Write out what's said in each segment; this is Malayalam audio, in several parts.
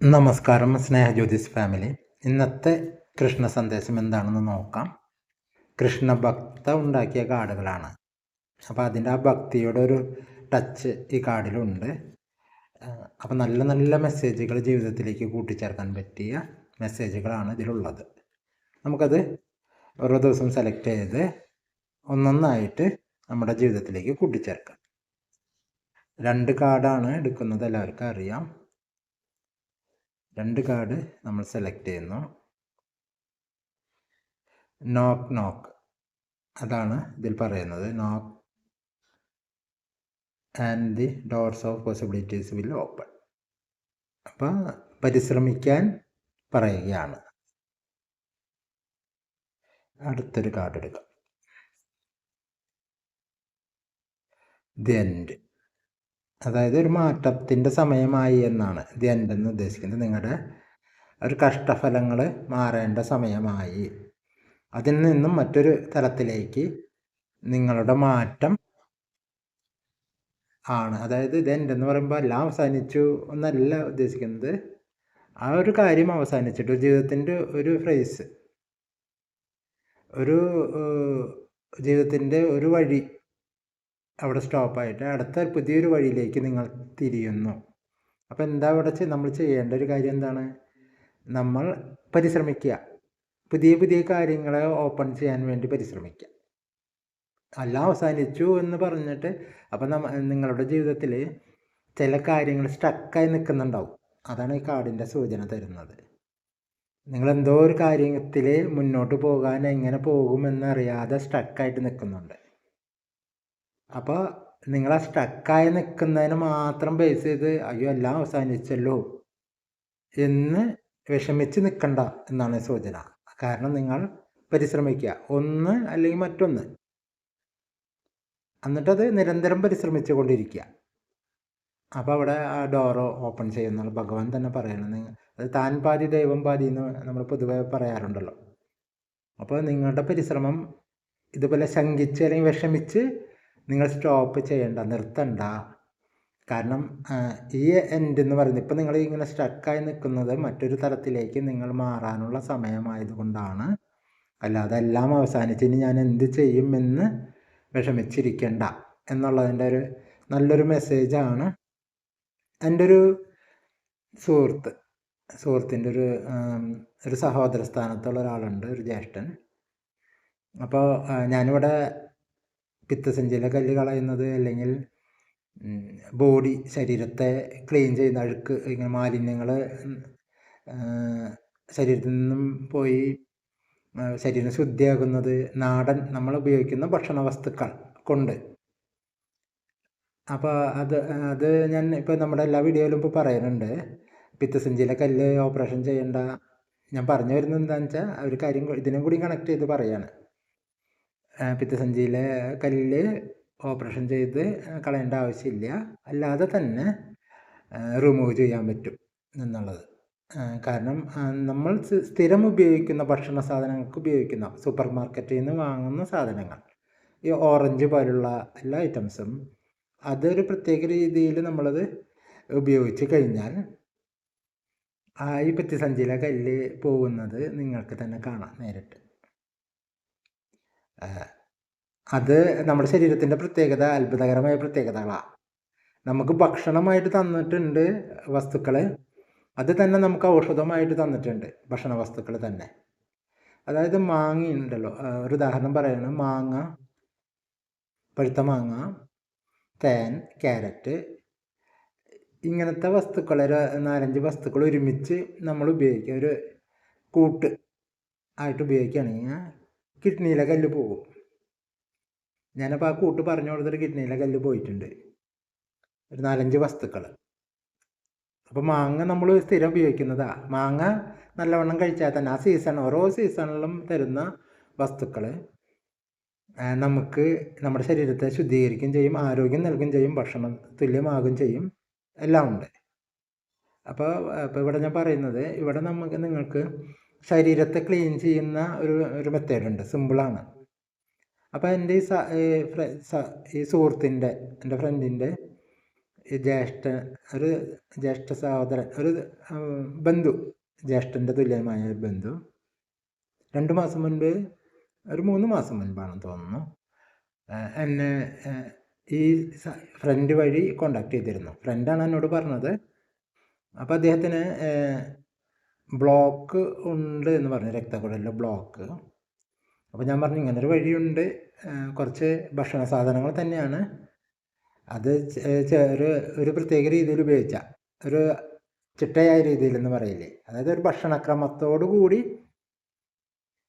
നമസ്കാരം സ്നേഹജ്യോതിസ് ഫാമിലി ഇന്നത്തെ കൃഷ്ണ സന്ദേശം എന്താണെന്ന് നോക്കാം. കൃഷ്ണ ഭക്ത ഉണ്ടാക്കിയ കാർഡുകളാണ്. അപ്പോൾ അതിന്റെ ആ ഭക്തിയുടെ ഒരു ടച്ച് ഈ കാർഡിലുണ്ട്. അപ്പോൾ നല്ല നല്ല മെസ്സേജുകൾ ജീവിതത്തിലേക്ക് കൂട്ടിച്ചേർക്കാൻ പറ്റിയ മെസ്സേജുകളാണ് ഇതിലുള്ളത്. നമുക്കത് ഓരോ ദിവസം സെലക്ട് ചെയ്ത് ഒന്നൊന്നായിട്ട് നമ്മുടെ ജീവിതത്തിലേക്ക് കൂട്ടിച്ചേർക്കാം. രണ്ട് കാർഡാണ് എടുക്കുന്നത് എല്ലാവർക്കും അറിയാം. രണ്ട് കാർഡ് നമ്മൾ സെലക്ട് ചെയ്യുന്നു. നോക്ക് നോക്ക് അതാണ് ഇതിൽ പറയുന്നത്. Knock and the doors of possibilities will open അപ്പോൾ പരിശ്രമിക്കാൻ പറയുകയാണ്. അടുത്തൊരു കാർഡ് എടുക്കാം. ദി എൻഡ് അതായത് ഒരു മാറ്റത്തിന്റെ സമയമായി എന്നാണ്. ദി എന്റെ ഉദ്ദേശിക്കുന്നത് നിങ്ങളുടെ ഒരു കഷ്ടഫലങ്ങൾ മാറേണ്ട സമയമായി. അതിൽ നിന്നും മറ്റൊരു തലത്തിലേക്ക് നിങ്ങളുടെ മാറ്റം ആണ്. അതായത് ഇത് എന്റെ എന്ന് പറയുമ്പോൾ എല്ലാം അവസാനിച്ചു എന്നല്ല ഉദ്ദേശിക്കുന്നത്. ആ ഒരു കാര്യം അവസാനിച്ചിട്ട് ജീവിതത്തിന്റെ ഒരു ഫ്രേസ് ഒരു ജീവിതത്തിന്റെ ഒരു വഴി അവിടെ സ്റ്റോപ്പായിട്ട് അടുത്ത പുതിയൊരു വഴിയിലേക്ക് നിങ്ങൾ തിരിയുന്നു. അപ്പോൾ എന്താ അവിടെ നമ്മൾ ചെയ്യേണ്ട ഒരു കാര്യം എന്താണ്? നമ്മൾ പരിശ്രമിക്കുക. പുതിയ പുതിയ കാര്യങ്ങളെ ഓപ്പൺ ചെയ്യാൻ വേണ്ടി പരിശ്രമിക്കുക. എല്ലാം അവസാനിച്ചു എന്ന് പറഞ്ഞിട്ട് അപ്പം നമ്മ നിങ്ങളുടെ ജീവിതത്തിൽ ചില കാര്യങ്ങൾ സ്റ്റക്കായി നിൽക്കുന്നുണ്ടാവും. അതാണ് ഈ കാർഡിന്റെ സൂചന തരുന്നത്. നിങ്ങൾ എന്തോ ഒരു കാര്യത്തിൽ മുന്നോട്ട് പോകാൻ എങ്ങനെ പോകുമെന്നറിയാതെ സ്റ്റക്കായിട്ട് നിൽക്കുന്നുണ്ട്. അപ്പോൾ നിങ്ങൾ ആ സ്റ്റക്കായി നിൽക്കുന്നതിന് മാത്രം ബേസ് ചെയ്ത് അയ്യോ എല്ലാം അവസാനിച്ചല്ലോ എന്ന് വിഷമിച്ച് നിൽക്കണ്ട എന്നാണ് സൂചന. കാരണം നിങ്ങൾ പരിശ്രമിക്കുക. ഒന്ന് അല്ലെങ്കിൽ മറ്റൊന്ന്. എന്നിട്ടത് നിരന്തരം പരിശ്രമിച്ചു കൊണ്ടിരിക്കുക അപ്പോൾ അവിടെ ആ ഡോറ് ഓപ്പൺ ചെയ്യുന്ന ഭഗവാൻ തന്നെ പറയണം നിങ്ങൾ അത് താൻ പാതി ദൈവം പാതി എന്ന് നമ്മൾ പൊതുവെ പറയാറുണ്ടല്ലോ. അപ്പോൾ നിങ്ങളുടെ പരിശ്രമം ഇതുപോലെ ശങ്കിച്ച് അല്ലെങ്കിൽ വിഷമിച്ച് നിങ്ങൾ സ്റ്റോപ്പ് ചെയ്യണ്ട നിർത്തണ്ട. കാരണം ഈ എൻഡ് എന്ന് പറയുന്നത് ഇപ്പം നിങ്ങൾ ഇങ്ങനെ സ്റ്റക്കായി നിൽക്കുന്നത് മറ്റൊരു തലത്തിലേക്ക് നിങ്ങൾ മാറാനുള്ള സമയമായതുകൊണ്ടാണ്. അല്ലാതെ എല്ലാം അവസാനിച്ച് ഇനി ഞാൻ എന്ത് ചെയ്യുമെന്ന് വിഷമിച്ചിരിക്കണ്ട എന്നുള്ളതിന്റെ ഒരു നല്ലൊരു മെസ്സേജാണ് എന്റെ ഒരു സുഹൃത്ത്. സുഹൃത്തിന്റെ ഒരു ഒരു സഹോദര സ്ഥാനത്തുള്ള ഒരാളുണ്ട് ഒരു ജ്യേഷ്ഠൻ. അപ്പോൾ ഞാനിവിടെ പിത്തസഞ്ചിയിലെ കല്ല് കളയുന്നത് അല്ലെങ്കിൽ ബോഡി ശരീരത്തെ ക്ലീൻ ചെയ്യുന്ന അഴുക്ക് ഇങ്ങനെ മാലിന്യങ്ങൾ ശരീരത്തിൽ നിന്നും പോയി ശരീരം ശുദ്ധിയാകുന്നത് നാടൻ നമ്മൾ ഉപയോഗിക്കുന്ന ഭക്ഷണ വസ്തുക്കൾ കൊണ്ട്. അപ്പോൾ അത് അത് ഞാൻ ഇപ്പോൾ നമ്മുടെ എല്ലാ വീഡിയോയിലും ഇപ്പോൾ പറയുന്നുണ്ട്. പിത്തസഞ്ചിയിലെ കല്ല് ഓപ്പറേഷൻ ചെയ്യേണ്ട ഞാൻ പറഞ്ഞു വരുന്നത് എന്താണെന്ന് വെച്ചാൽ ഒരു കാര്യം ഇതിനും കൂടി കണക്ട് ചെയ്ത് പറയാണ്. പിത്തസഞ്ചിയിലെ കല്ല് ഓപ്പറേഷൻ ചെയ്ത് കളയേണ്ട ആവശ്യമില്ല. അല്ലാതെ തന്നെ റിമൂവ് ചെയ്യാൻ പറ്റും എന്നുള്ളത്. കാരണം നമ്മൾ സ്ഥിരം ഉപയോഗിക്കുന്ന ഭക്ഷണ സാധനങ്ങൾക്ക് ഉപയോഗിക്കുന്ന സൂപ്പർ മാർക്കറ്റിൽ നിന്ന് വാങ്ങുന്ന സാധനങ്ങൾ. ഈ ഓറഞ്ച് പോലുള്ള എല്ലാ ഐറ്റംസും അതൊരു പ്രത്യേക രീതിയിൽ നമ്മളത് ഉപയോഗിച്ച് കഴിഞ്ഞാൽ ആ ഈ പത്തിസഞ്ചിയിലെ കല്ല് പോകുന്നത് നിങ്ങൾക്ക് തന്നെ കാണാം നേരിട്ട്. അത് നമ്മുടെ ശരീരത്തിന്റെ പ്രത്യേകത അത്ഭുതകരമായ പ്രത്യേകതകളാണ് നമുക്ക് ഭക്ഷണമായിട്ട് തന്നിട്ടുണ്ട് വസ്തുക്കൾ അത് തന്നെ നമുക്ക് ഔഷധമായിട്ട് തന്നിട്ടുണ്ട് ഭക്ഷണ വസ്തുക്കൾ തന്നെ. അതായത് മാങ്ങ ഉണ്ടല്ലോ. ഒരു ഉദാഹരണം പറയണം. മാങ്ങ പഴുത്ത മാങ്ങ തേൻ ക്യാരറ്റ് ഇങ്ങനത്തെ വസ്തുക്കൾ ഒരു നാലഞ്ച് വസ്തുക്കൾ ഒരുമിച്ച് നമ്മൾ ഉപയോഗിക്കുക. ഒരു കൂട്ട് ആയിട്ട് ഉപയോഗിക്കുകയാണെങ്കിൽ കിഡ്നിയിലെ കല്ല് പോകും. ഞാനപ്പോൾ ആ കൂട്ട് പറഞ്ഞു കൊടുത്തിട്ട് കിഡ്നിയിലെ കല്ല് പോയിട്ടുണ്ട്. ഒരു നാലഞ്ച് വസ്തുക്കൾ അപ്പോൾ മാങ്ങ നമ്മൾ സ്ഥിരം ഉപയോഗിക്കുന്നതാ. മാങ്ങ നല്ലവണ്ണം കഴിച്ചാൽ തന്നെ ആ സീസൺ ഓരോ സീസണിലും തരുന്ന വസ്തുക്കൾ നമുക്ക് നമ്മുടെ ശരീരത്തെ ശുദ്ധീകരിക്കുകയും ചെയ്യും ആരോഗ്യം നൽകുകയും ചെയ്യും ഭക്ഷണം തുല്യമാകുകയും ചെയ്യും. എല്ലാം ഉണ്ട്. അപ്പോൾ ഇപ്പോൾ ഇവിടെ ഞാൻ പറയുന്നത് ഇവിടെ നമുക്ക് നിങ്ങൾക്ക് ശരീരത്തെ ക്ലീൻ ചെയ്യുന്ന ഒരു ഒരു മെത്തേഡുണ്ട് സിമ്പിളാണ് അപ്പോൾ എന്റെ ഈ ഈ സുഹൃത്തിന്റെ എന്റെ ഫ്രണ്ടിന്റെ ജ്യേഷ്ഠ ഒരു ജ്യേഷ്ഠ സഹോദരൻ ഒരു ബന്ധു ജ്യേഷ്ഠന്റെ തുല്യമായ ഒരു ബന്ധു. രണ്ട് മാസം മുൻപ് ഒരു മൂന്ന് മാസം മുൻപാണെന്ന് തോന്നുന്നു എന്നെ ഈ ഫ്രണ്ട് വഴി കോണ്ടാക്ട് ചെയ്തിരുന്നു. ഫ്രണ്ടാണ് എന്നോട് പറഞ്ഞത്. അപ്പോൾ അദ്ദേഹത്തിന് ബ്ലോക്ക് ഉണ്ട് എന്ന് പറഞ്ഞു രക്തക്കുഴലിൽ ബ്ലോക്ക് അപ്പോൾ ഞാൻ പറഞ്ഞു ഇങ്ങനൊരു വഴിയുണ്ട്. കുറച്ച് ഭക്ഷണ സാധനങ്ങൾ തന്നെയാണ്. അത് ഒരു ഒരു പ്രത്യേക രീതിയിൽ ഉപയോഗിച്ച ഒരു ചിട്ടയായ രീതിയിൽ എന്ന് പറയില്ലേ. അതായത് ഒരു ഭക്ഷണക്രമത്തോടു കൂടി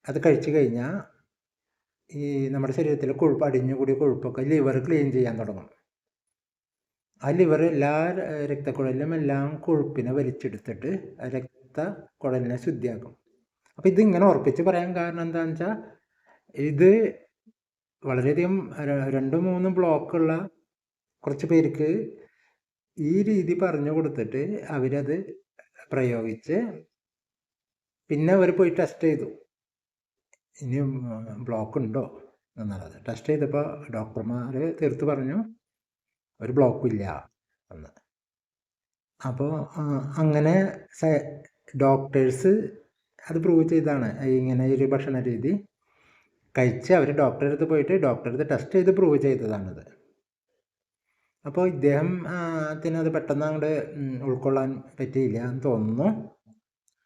അത് കഴിച്ചു കഴിഞ്ഞാൽ ഈ നമ്മുടെ ശരീരത്തിൽ കൊഴുപ്പ് അടിഞ്ഞുകൂടിയ കൊഴുപ്പൊക്കെ ലിവർ ക്ലീൻ ചെയ്യാൻ തുടങ്ങും. ആ ലിവർ എല്ലാ രക്തക്കുഴലിലും എല്ലാം കൊഴുപ്പിനെ വലിച്ചെടുത്തിട്ട് രക്തക്കുഴലിനെ ശുദ്ധിയാക്കും. അപ്പോൾ ഇതിങ്ങനെ ഉറപ്പിച്ച് പറയാൻ കാരണം എന്താണെന്ന് വെച്ചാൽ ഇത് വളരെയധികം രണ്ട് മൂന്ന് ബ്ലോക്കുള്ള കുറച്ച് പേർക്ക് ഈ രീതി പറഞ്ഞു കൊടുത്തിട്ട് അവരത് പ്രയോഗിച്ച് പിന്നെ അവർ പോയി ടെസ്റ്റ് ചെയ്തു. ഇനി ബ്ലോക്ക് ഉണ്ടോ എന്നുള്ളത്. ടെസ്റ്റ് ചെയ്തപ്പോൾ ഡോക്ടർമാർ തീർത്ത് പറഞ്ഞു ഒരു ബ്ലോക്കും ഇല്ല എന്ന് അപ്പോൾ അങ്ങനെ ഡോക്ടേഴ്സ് അത് പ്രൂവ് ചെയ്താണ്. ഇങ്ങനെ ഒരു ഭക്ഷണ രീതി കഴിച്ച് അവർ ഡോക്ടറെ അടുത്ത് പോയിട്ട് ഡോക്ടറെ അടുത്ത് ടെസ്റ്റ് ചെയ്ത് പ്രൂവ് ചെയ്തതാണിത്. അപ്പോൾ ഇദ്ദേഹം അത് പെട്ടെന്ന് അങ്ങോട്ട് ഉൾക്കൊള്ളാൻ പറ്റിയില്ല എന്ന് തോന്നുന്നു.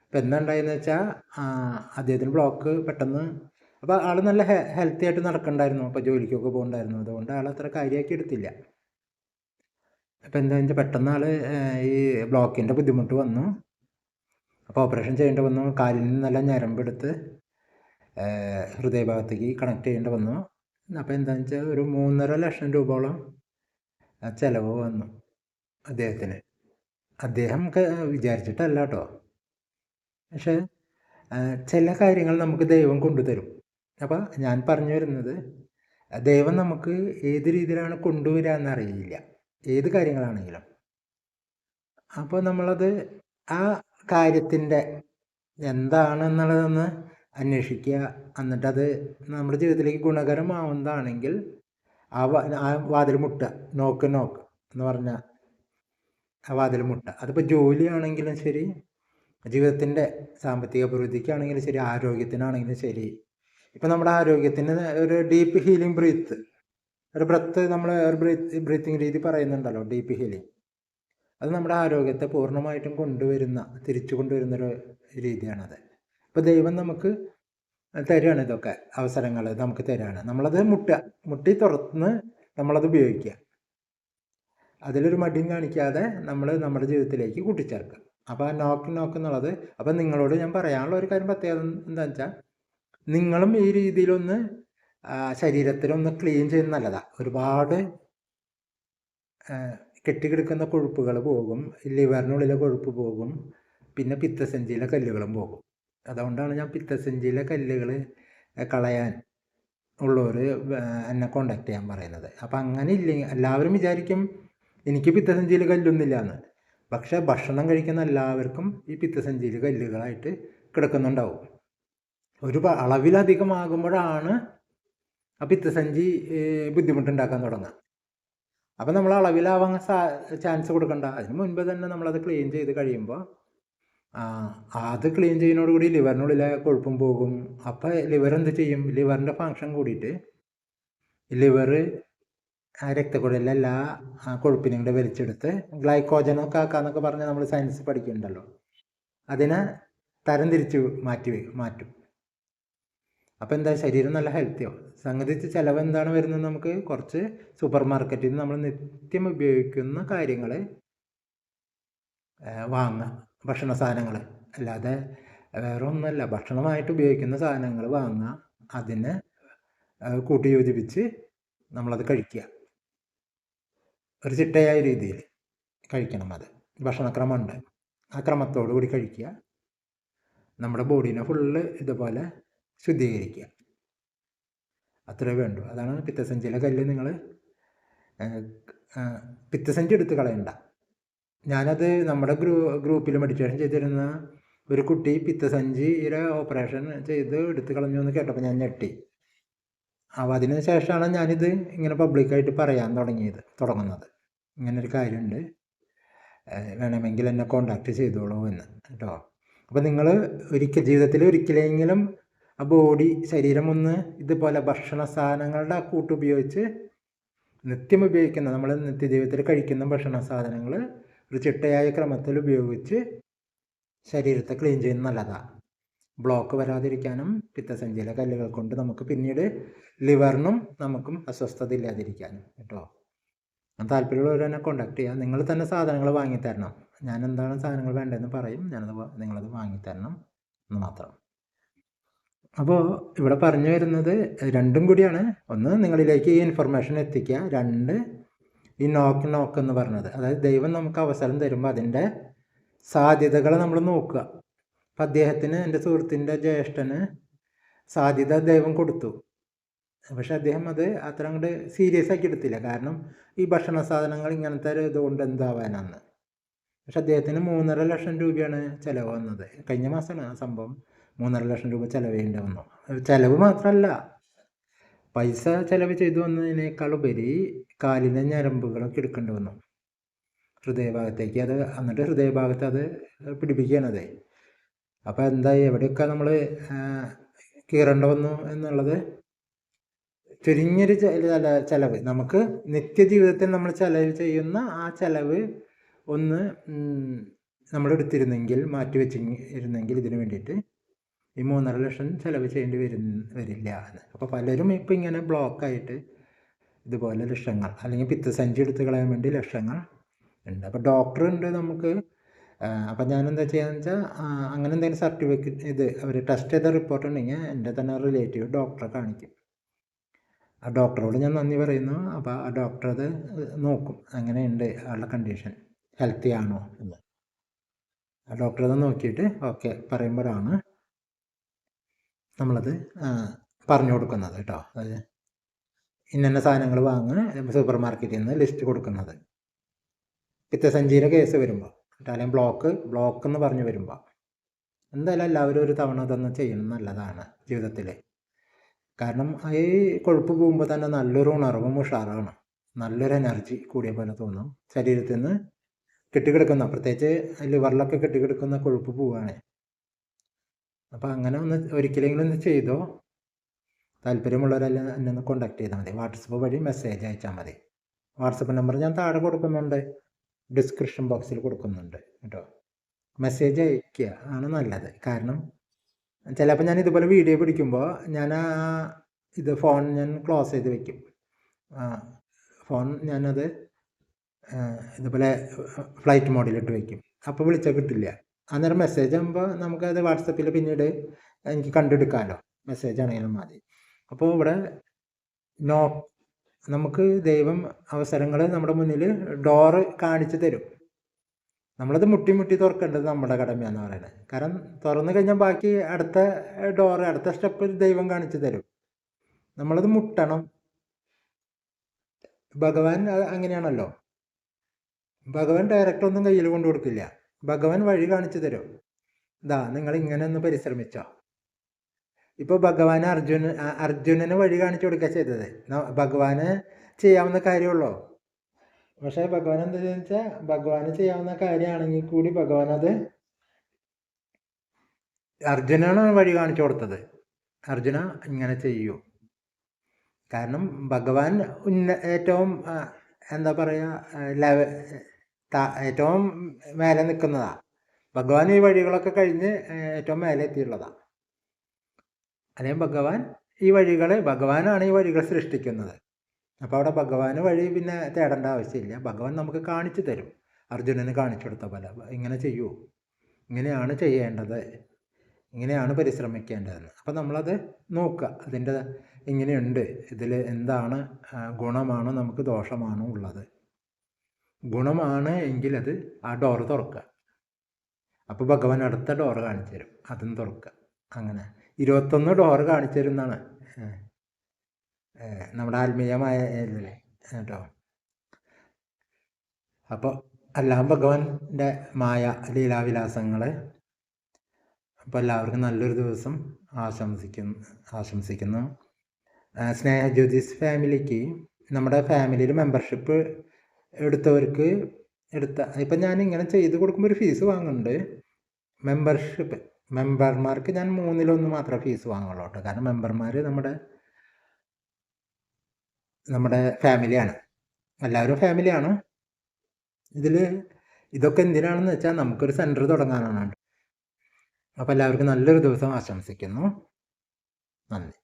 അപ്പം എന്താണ്ടായെന്ന് വെച്ചാൽ അദ്ദേഹത്തിന് ബ്ലോക്ക് പെട്ടെന്ന് അപ്പോൾ ആൾ നല്ല ഹെൽത്തി ആയിട്ട് നടക്കണ്ടായിരുന്നു. അപ്പോൾ ജോലിക്കൊക്കെ പോകുന്നുണ്ടായിരുന്നു അതുകൊണ്ട് ആൾ അത്ര കാര്യമാക്കി എടുത്തില്ല. അപ്പോൾ എന്താ വെച്ചാൽ പെട്ടെന്ന് ആൾ ഈ ബ്ലോക്കിന്റെ ബുദ്ധിമുട്ട് വന്നു. അപ്പോൾ ഓപ്പറേഷൻ ചെയ്യേണ്ടി വന്നു. കാലിൽ നിന്ന് നല്ല ഞരമ്പെടുത്ത് ഹൃദയഭാഗത്തേക്ക് കണക്ട് ചെയ്യേണ്ടി വന്നു. അപ്പോൾ എന്താണെന്ന് വെച്ചാൽ ഒരു മൂന്നര ലക്ഷം രൂപയോളം ചിലവ് വന്നു അദ്ദേഹത്തിന്. അദ്ദേഹം വിചാരിച്ചിട്ടല്ല കേട്ടോ പക്ഷേ ചില കാര്യങ്ങൾ നമുക്ക് ദൈവം കൊണ്ടുതരും. അപ്പോൾ ഞാൻ പറഞ്ഞു വരുന്നത് ദൈവം നമുക്ക് ഏത് രീതിയിലാണ് കൊണ്ടുവരിക എന്നറിയില്ല ഏത് കാര്യങ്ങളാണെങ്കിലും. അപ്പോൾ നമ്മളത് ആ കാര്യത്തിന്റെ എന്താണെന്നുള്ളതൊന്ന് അന്വേഷിക്കുക. എന്നിട്ടത് നമ്മുടെ ജീവിതത്തിലേക്ക് ഗുണകരമാവുന്നതാണെങ്കിൽ ആ ആ വാതിൽ മുട്ട നോക്ക് നോക്ക് എന്ന് പറഞ്ഞാൽ ആ വാതിൽ മുട്ട. അതിപ്പോൾ ജോലിയാണെങ്കിലും ശരി ജീവിതത്തിന്റെ സാമ്പത്തിക അഭിവൃദ്ധിക്കാണെങ്കിലും ശരി ആരോഗ്യത്തിനാണെങ്കിലും ശരി. ഇപ്പം നമ്മുടെ ആരോഗ്യത്തിന് ഒരു ഡീപ്പ് ഹീലിംഗ് ബ്രീത്ത് ഒരു ബ്രത്ത് നമ്മൾ ബ്രീത്ത് ബ്രീത്തിങ് രീതി പറയുന്നുണ്ടല്ലോ ഡീപ്പ് ഹീലിംഗ് അത് നമ്മുടെ ആരോഗ്യത്തെ പൂർണമായിട്ടും കൊണ്ടുവരുന്ന തിരിച്ചു കൊണ്ടുവരുന്നൊരു രീതിയാണത്. അപ്പോൾ ദൈവം നമുക്ക് തരികയാണ് ഇതൊക്കെ അവസരങ്ങൾ നമുക്ക് തരികയാണ് നമ്മളത് മുട്ടുക മുട്ടി തുറന്ന് നമ്മളത് ഉപയോഗിക്കുക. അതിലൊരു മടിയും കാണിക്കാതെ നമ്മൾ നമ്മുടെ ജീവിതത്തിലേക്ക് കൂട്ടിച്ചേർക്കുക. അപ്പോൾ ആ നോക്ക് നോക്ക് എന്നുള്ളത് അപ്പം നിങ്ങളോട് ഞാൻ പറയാനുള്ള ഒരു കാര്യം പ്രത്യേകത എന്താണെന്ന് വെച്ചാൽ നിങ്ങളും ഈ രീതിയിലൊന്ന് ശരീരത്തിലൊന്ന് ക്ലീൻ ചെയ്യുന്നത് നല്ലതാണ് ഒരുപാട് കെട്ടിക്കിടക്കുന്ന കൊഴുപ്പുകൾ പോകും ലിവറിനുള്ളിലെ കൊഴുപ്പ് പോകും പിന്നെ പിത്തസഞ്ചിയിലെ കല്ലുകളും പോകും. അതുകൊണ്ടാണ് ഞാൻ പിത്തസഞ്ചിയിലെ കല്ലുകൾ കളയാൻ ഉള്ളവർ എന്നെ കോണ്ടാക്ട് ചെയ്യാൻ പറയുന്നത്. അപ്പം അങ്ങനെ ഇല്ലെങ്കിൽ എല്ലാവരും വിചാരിക്കും എനിക്ക് പിത്തസഞ്ചിയിൽ കല്ലൊന്നുമില്ല എന്ന് പക്ഷേ ഭക്ഷണം കഴിക്കുന്ന എല്ലാവർക്കും ഈ പിത്തസഞ്ചിയിൽ കല്ലുകളായിട്ട് കിടക്കുന്നുണ്ടാവും. ഒരു അളവിലധികമാകുമ്പോഴാണ് ആ പിത്തസഞ്ചി ബുദ്ധിമുട്ടുണ്ടാക്കാൻ തുടങ്ങാം. അപ്പം നമ്മൾ അളവിലാവാൻ സാ ചാൻസ് കൊടുക്കണ്ട. അതിന് മുൻപ് തന്നെ നമ്മളത് ക്ലീൻ ചെയ്ത് കഴിയുമ്പോൾ അത് ക്ലീൻ ചെയ്യുന്നതോടുകൂടി ലിവറിനുള്ളിലെ കൊഴുപ്പും പോകും. അപ്പോൾ ലിവർ എന്ത് ചെയ്യും? ലിവറിന്റെ ഫങ്ഷൻ കൂടിയിട്ട് ലിവർ ആ രക്തക്കുഴലിലെ എല്ലാ ആ, കൊഴുപ്പിനും കൂടെ വലിച്ചെടുത്ത് ഗ്ലൈക്കോജനൊക്കെ ആക്കാന്നൊക്കെ പറഞ്ഞ് നമ്മൾ സയൻസ് പഠിക്കുന്നുണ്ടല്ലോ. അതിനെ തരം തിരിച്ച് മാറ്റി മാറ്റും. അപ്പോൾ എന്താ ശരീരം നല്ല ഹെൽത്തിയാവും സംഗതി ചിലവ് എന്താണ് വരുന്നത് നമുക്ക്? കുറച്ച് സൂപ്പർ മാർക്കറ്റിൽ നിന്ന് നമ്മൾ നിത്യം ഉപയോഗിക്കുന്ന കാര്യങ്ങൾ വാങ്ങുക ഭക്ഷണ സാധനങ്ങൾ അല്ലാതെ വേറെ ഒന്നുമല്ല ഭക്ഷണമായിട്ട് ഉപയോഗിക്കുന്ന സാധനങ്ങൾ വാങ്ങുക അതിനെ കൂട്ടി യോജിപ്പിച്ച് നമ്മളത് കഴിക്കുക ഒരു ചിട്ടയായ രീതിയിൽ കഴിക്കണം അത്. ഭക്ഷണക്രമമുണ്ട്. ആ ക്രമത്തോടു കൂടി കഴിക്കുക നമ്മുടെ ബോഡീനെ ഫുള്ള് ഇതുപോലെ ശുദ്ധീകരിക്കുക. അത്രേ വേണ്ടൂ. അതാണ് പിത്തസഞ്ചിയിലെ കല്ല് നിങ്ങൾ പിത്തസഞ്ചി എടുത്ത് കളയണ്ട. ഞാനത് നമ്മുടെ ഗ്രൂ ഗ്രൂപ്പിൽ മെഡിറ്റേഷൻ ചെയ്തിരുന്ന ഒരു കുട്ടി പിത്തസഞ്ചിയുടെ ഓപ്പറേഷൻ ചെയ്ത് എടുത്ത് കളഞ്ഞു എന്ന് കേട്ടപ്പോൾ ഞാൻ ഞെട്ടി. അപ്പോൾ അതിന് ശേഷമാണ് ഞാനിത് ഇങ്ങനെ പബ്ലിക്കായിട്ട് പറയാൻ തുടങ്ങിയത് തുടങ്ങുന്നത്. ഇങ്ങനൊരു കാര്യമുണ്ട്. വേണമെങ്കിൽ എന്നെ കോണ്ടാക്ട് ചെയ്തോളൂ എന്ന്. കേട്ടോ. അപ്പോൾ നിങ്ങൾ ഒരിക്കൽ ജീവിതത്തിൽ ഒരിക്കലെങ്കിലും ആ ബോഡി ശരീരം ഒന്ന് ഇതുപോലെ ഭക്ഷണ സാധനങ്ങളുടെ ആ കൂട്ട് ഉപയോഗിച്ച് നിത്യം ഉപയോഗിക്കുന്ന നമ്മൾ നിത്യജീവിതത്തിൽ കഴിക്കുന്ന ഭക്ഷണ സാധനങ്ങൾ ഒരു ചിട്ടയായ ക്രമത്തിൽ ഉപയോഗിച്ച് ശരീരത്തെ ക്ലീൻ ചെയ്യുന്നത് നല്ലതാണ് ബ്ലോക്ക് വരാതിരിക്കാനും പിത്തസഞ്ചിയിലെ കല്ലുകൾ കൊണ്ട് നമുക്ക് പിന്നീട് ലിവറിനും നമുക്കും അസ്വസ്ഥത ഇല്ലാതിരിക്കാനും കേട്ടോ. താല്പര്യമുള്ളവർ എന്നെ കോണ്ടാക്ട് ചെയ്യാം. നിങ്ങൾ തന്നെ സാധനങ്ങൾ വാങ്ങിത്തരണം. ഞാൻ എന്താണ് സാധനങ്ങൾ വേണ്ടതെന്ന് പറയും. ഞാനത് നിങ്ങളത് വാങ്ങിത്തരണം എന്ന് മാത്രം. അപ്പോൾ ഇവിടെ പറഞ്ഞു വരുന്നത് രണ്ടും കൂടിയാണ്. ഒന്ന് നിങ്ങളിലേക്ക് ഈ ഇൻഫർമേഷൻ എത്തിക്കുക. രണ്ട് ഈ നോക്ക് നോക്ക് എന്ന് പറഞ്ഞത്. അതായത് ദൈവം നമുക്ക് അവസരം തരുമ്പോൾ അതിന്റെ സാധ്യതകൾ നമ്മൾ നോക്കുക. അപ്പം അദ്ദേഹത്തിന് എന്റെ സുഹൃത്തിന്റെ ജ്യേഷ്ഠന് സാധ്യത ദൈവം കൊടുത്തു. പക്ഷെ അദ്ദേഹം അത് അത്ര അങ്ങോട്ട് സീരിയസ് ആക്കി എടുത്തില്ല. കാരണം ഈ ഭക്ഷണ സാധനങ്ങൾ ഇങ്ങനത്തെ ഒരു ഇതുകൊണ്ട് എന്താവാനാണ് പക്ഷെ അദ്ദേഹത്തിന് മൂന്നര ലക്ഷം രൂപയാണ് ചിലവ് വന്നത്. കഴിഞ്ഞ മാസമാണ് ആ സംഭവം. മൂന്നര ലക്ഷം രൂപ ചിലവേണ്ടി വന്നു ചിലവ് മാത്രമല്ല പൈസ ചിലവ് ചെയ്തു വന്നതിനേക്കാളുപരി കാലിലെ ഞരമ്പുകളൊക്കെ എടുക്കേണ്ടി വന്നു. ഹൃദയഭാഗത്തേക്ക് അത് എന്നിട്ട് ഹൃദയഭാഗത്ത് അത് പിടിപ്പിക്കുകയാണത് അപ്പോൾ എന്തായി? എവിടെയൊക്കെ നമ്മൾ കീറേണ്ട വന്നു എന്നുള്ളത് ചുരുങ്ങിയൊരു ചില ചിലവ്. നമുക്ക് നിത്യജീവിതത്തിൽ നമ്മൾ ചിലവ് ചെയ്യുന്ന ആ ചിലവ് ഒന്ന് നമ്മളെടുത്തിരുന്നെങ്കിൽ മാറ്റി വെച്ചിരുന്നെങ്കിൽ ഇതിനു വേണ്ടിയിട്ട് ഈ മൂന്നര ലക്ഷം ചിലവ് ചെയ്യേണ്ടി വരും വരില്ല എന്ന്. അപ്പോൾ പലരും ഇപ്പോൾ ഇങ്ങനെ ബ്ലോക്കായിട്ട് ഇതുപോലെ ലക്ഷങ്ങൾ അല്ലെങ്കിൽ പിത്തസഞ്ചി എടുത്ത് കളയാൻ വേണ്ടി ലക്ഷങ്ങൾ ഉണ്ട്. അപ്പോൾ ഡോക്ടർ ഉണ്ട് നമുക്ക്. അപ്പം ഞാൻ എന്താ ചെയ്യാന്ന് വെച്ചാൽ അങ്ങനെ എന്തെങ്കിലും സർട്ടിഫിക്കറ്റ് ഇത് അവർ ടെസ്റ്റ് ചെയ്ത റിപ്പോർട്ട് ഉണ്ടെങ്കിൽ എന്റെ തന്നെ റിലേറ്റീവ് ഡോക്ടറെ കാണിക്കും. ആ ഡോക്ടറോട് ഞാൻ നന്ദി പറയുന്നു. അപ്പോൾ ആ ഡോക്ടർ അത് നോക്കും അങ്ങനെയുണ്ട് ആളുടെ കണ്ടീഷൻ ഹെൽത്തി ആണോ എന്ന്. ആ ഡോക്ടർ അത് നോക്കിയിട്ട് ഓക്കെ പറയുമ്പോഴാണ് നമ്മളത് പറഞ്ഞു കൊടുക്കുന്നത് കേട്ടോ. അത് ഇന്ന സാധനങ്ങൾ വാങ്ങുക സൂപ്പർ മാർക്കറ്റിൽ നിന്ന് ലിസ്റ്റ് കൊടുക്കുന്നത്. പിത്തസഞ്ചിയുടെ കേസ് വരുമ്പോൾ അല്ലെങ്കിൽ ബ്ലോക്ക് ബ്ലോക്ക് എന്ന് പറഞ്ഞു വരുമ്പോൾ എന്തായാലും എല്ലാവരും ഒരു തവണ ഇതൊന്ന് ചെയ്യണം നല്ലതാണ് ജീവിതത്തിൽ. കാരണം ഈ കൊഴുപ്പ് പോകുമ്പോൾ തന്നെ നല്ലൊരു ഉണർവും ഉഷാറാണ്. നല്ലൊരു എനർജി കൂടിയ പോലെ തോന്നും. ശരീരത്തിൽ നിന്ന് കെട്ടിക്കിടക്കുന്ന പ്രത്യേകിച്ച് ലിവറിലൊക്കെ കെട്ടിക്കിടക്കുന്ന കൊഴുപ്പ് പോവുകയാണ്. അപ്പോൾ അങ്ങനെ ഒന്ന് ഒരിക്കലെങ്കിലും ഒന്ന് ചെയ്തോ? താല്പര്യമുള്ളവരെല്ലാം എന്നെ ഒന്ന് കോണ്ടാക്ട് ചെയ്താൽ മതി. വാട്സപ്പ് വഴി മെസ്സേജ് അയച്ചാൽ മതി. വാട്സപ്പ് നമ്പർ ഞാൻ താഴെ കൊടുക്കുന്നുണ്ട്. ഡിസ്ക്രിപ്ഷൻ ബോക്സിൽ കൊടുക്കുന്നുണ്ട് കേട്ടോ. മെസ്സേജ് അയക്കുക ആണ് നല്ലത്. കാരണം ചിലപ്പോൾ ഞാൻ ഇതുപോലെ വീഡിയോ പിടിക്കുമ്പോൾ ഞാൻ ആ ഇത് ഫോൺ ഞാൻ ക്ലോസ് ചെയ്ത് വെക്കും. ഫോൺ ഞാനത് ഇതുപോലെ ഫ്ലൈറ്റ് മോഡിലിട്ട് വയ്ക്കും അപ്പോൾ വിളിച്ചാൽ കിട്ടില്ല. അന്നേരം മെസ്സേജ് ആകുമ്പോൾ നമുക്കത് വാട്സപ്പിൽ പിന്നീട് എനിക്ക് കണ്ടെടുക്കാമല്ലോ മെസ്സേജ് ആണെങ്കിലും മതി. അപ്പോൾ ഇവിടെ നോ നമുക്ക് ദൈവം അവസരങ്ങൾ നമ്മുടെ മുന്നിൽ ഡോറ് കാണിച്ചു തരും. നമ്മളത് മുട്ടി മുട്ടി തുറക്കേണ്ടത് നമ്മുടെ കടമയാന്ന് പറയുന്നത് കാരണം തുറന്നു കഴിഞ്ഞാൽ ബാക്കി അടുത്ത ഡോറ് അടുത്ത സ്റ്റെപ്പ് ദൈവം കാണിച്ചു തരും. നമ്മളത് മുട്ടണം. ഭഗവാൻ അങ്ങനെയാണല്ലോ. ഭഗവാൻ ഡയറക്റ്റ് ഒന്നും കയ്യിൽ കൊണ്ടു കൊടുക്കില്ല. ഭഗവാൻ വഴി കാണിച്ചു തരും. ഇതാ നിങ്ങൾ ഇങ്ങനെ ഒന്ന് പരിശ്രമിച്ചോ. ഇപ്പോൾ ഭഗവാൻ അർജുന അർജുനന് വഴി കാണിച്ചു കൊടുക്കുക ചെയ്തത്. ഭഗവാന് ചെയ്യാവുന്ന കാര്യമുള്ളൂ? പക്ഷേ ഭഗവാൻ എന്താ വെച്ചാൽ ഭഗവാന് ചെയ്യാവുന്ന കാര്യമാണെങ്കിൽ കൂടി ഭഗവാൻ അത് അർജുനാണ് വഴി കാണിച്ചു കൊടുത്തത്. അർജുന ഇങ്ങനെ ചെയ്യൂ. കാരണം ഭഗവാൻ ഉന്ന ഏറ്റവും എന്താ പറയുക ലെവ ത- ഏറ്റവും മേലെ നിൽക്കുന്നതാണ് ഭഗവാൻ ഈ വഴികളൊക്കെ കഴിഞ്ഞ് ഏറ്റവും മേലെ എത്തിയുള്ളതാണ് അല്ലെങ്കിൽ ഭഗവാൻ? ഈ വഴികൾ ഭഗവാനാണ് ഈ വഴികൾ സൃഷ്ടിക്കുന്നത്. അപ്പോൾ അവിടെ ഭഗവാന് വഴി പിന്നെ തേടേണ്ട ആവശ്യമില്ല. ഭഗവാൻ നമുക്ക് കാണിച്ചു തരും. അർജുനന് കാണിച്ചു കൊടുത്ത പോലെ. ഇങ്ങനെ ചെയ്യൂ. ഇങ്ങനെയാണ് ചെയ്യേണ്ടത്. ഇങ്ങനെയാണ് പരിശ്രമിക്കേണ്ടതെന്ന്. അപ്പം നമ്മളത് നോക്കുക. അതിന്റെ ഇങ്ങനെയുണ്ട്. ഇതിൽ എന്താണ് ഗുണമാണോ നമുക്ക് ദോഷമാണോ ഉള്ളത്. ഗുണമാണ് എങ്കിൽ അത് ആ ഡോർ തുറക്കുക. അപ്പോൾ ഭഗവാൻ അടുത്ത ഡോറ് കാണിച്ചു തരും. അതും തുറക്കുക. അങ്ങനെ. ഇരുപത്തൊന്ന് ഡോറ് കാണിച്ചു തരും എന്നാണ് ഏ. ഏ, നമ്മുടെ ആത്മീയമായ ഇതിലെ. കേട്ടോ? അപ്പോൾ എല്ലാം ഭഗവാന്റെ മായ ലീലാവിലാസങ്ങൾ അപ്പോൾ എല്ലാവർക്കും നല്ലൊരു ദിവസം ആശംസിക്കുന്നു ആശംസിക്കുന്നു. സ്നേഹ ജ്യോതിസ് ഫാമിലിക്ക് നമ്മുടെ ഫാമിലിയിൽ മെമ്പർഷിപ്പ് എടുത്തവർക്ക് എടുത്ത ഇപ്പം ഞാൻ ഇങ്ങനെ ചെയ്ത് കൊടുക്കുമ്പോൾ ഒരു ഫീസ് വാങ്ങുന്നുണ്ട്. മെമ്പർഷിപ്പ് മെമ്പർമാർക്ക് ഞാൻ മൂന്നിലൊന്ന് മാത്രമേ ഫീസ് വാങ്ങുള്ളൂ കേട്ടോ. കാരണം മെമ്പർമാർ നമ്മുടെ നമ്മുടെ ഫാമിലിയാണ് എല്ലാവരും ഫാമിലിയാണ് ഇതിൽ ഇതൊക്കെ എന്തിനാണെന്ന് വെച്ചാൽ നമുക്കൊരു സെന്റർ തുടങ്ങാനാണ്. അപ്പോൾ എല്ലാവർക്കും നല്ലൊരു ദിവസം ആശംസിക്കുന്നു. നന്ദി.